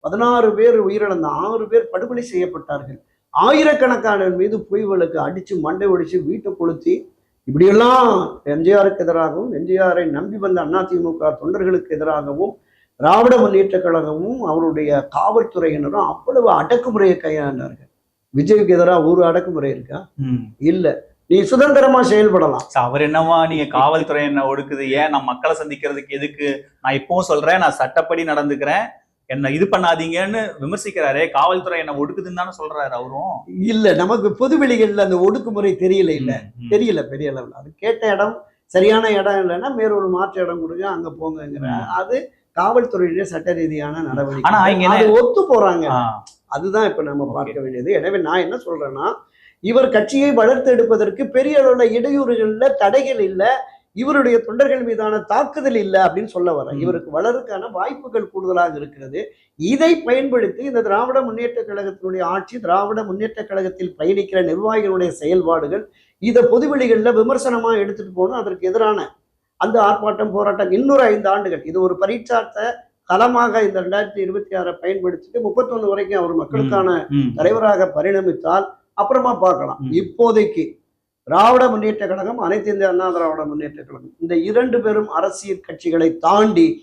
பதினாறு பேர் உயிரிழந்த ஆறு பேர் படுகொலை செய்யப்பட்டார்கள். ஆயிரக்கணக்கான மீது பொய் வழக்கு அடிச்சு மண்டை ஒடிச்சு வீட்டை கொளுத்தி இப்படியெல்லாம் எம்ஜிஆருக்கு எதிராகவும் எம்ஜிஆரை நம்பி வந்த அதிமுக தொண்டர்களுக்கு எதிராகவும் திராவிட முன்னேற்ற கழகமும் அவருடைய காவல்துறையினரும் அவ்வளவு அடக்குமுறையை கையாண்டார்கள். விஜய்க்கு எதிராக ஒரு அடக்குமுறை இருக்கா. இல்ல. நீ சுதந்திரமா செயல்படலாம். அவர் என்னவா நீங்க காவல்துறை என்ன ஒடுக்குது? ஏன் நான் மக்களை சந்திக்கிறதுக்கு எதுக்கு? நான் இப்பவும் சொல்றேன் நான் சட்டப்படி நடந்துக்கிறேன். என்ன இது பண்ணாதீங்கன்னு விமர்சிக்கிறாரே. காவல்துறை என்ன ஒடுக்குதுன்னு தானே சொல்றாரு அவரும். இல்ல நமக்கு பொதுவெளிகள்ல அந்த ஒடுக்குமுறை தெரியல இல்ல. தெரியல பெரிய அளவில். அது கேட்ட இடம் சரியான இடம் இல்லைன்னா வேறொரு மாற்று இடம் கொடுங்க அங்க போங்கங்கிற ம். அது காவல்துறையினுடைய சட்ட ரீதியான ஆனா நடவடிக்கை இங்க அது ஒத்து போறாங்க. அதுதான் இப்ப நம்ம. பார்க்க வேண்டியது. எனவே நான் என்ன சொல்றேன்னா இவர் கட்சியை வளர்த்து எடுப்பதற்கு பெரிய அளவுல இடையூறுகள்ல தடைகள் இல்ல. இவருடைய தொண்டர்கள் மீதான தாக்குதல் இல்ல அப்படின்னு சொல்ல வரேன் ம். இவருக்கு வளருக்கான வாய்ப்புகள் கூடுதலாக இருக்கிறது இதை பயன்படுத்தி இந்த திராவிட முன்னேற்ற கழகத்தினுடைய ஆட்சி திராவிட முன்னேற்ற கழகத்தில் பயணிக்கிற நிர்வாகிகளுடைய செயல்பாடுகள் இதை பொதுவெளிகளில் விமர்சனமா எடுத்துட்டு போகணும் அதற்கு எதிரான அந்த ஆர்ப்பாட்டம் போராட்டம் இன்னொரு ஐந்து ஆண்டுகள் இது ஒரு பரீட்சார்த்த களமாக இந்த ரெண்டாயிரத்தி இருபத்தி ஆறை பயன்படுத்திட்டு முப்பத்தொன்னு வரைக்கும் அவர் மக்களுக்கான. தலைவராக பரிணமித்தால் அப்புறமா பார்க்கலாம். இப்போதைக்கு திராவிட முன்னேற்ற கழகம் அனைத்து இந்திய அண்ணா திராவிட முன்னேற்ற கழகம் இந்த இரண்டு பெரும் அரசியல் கட்சிகளை தாண்டி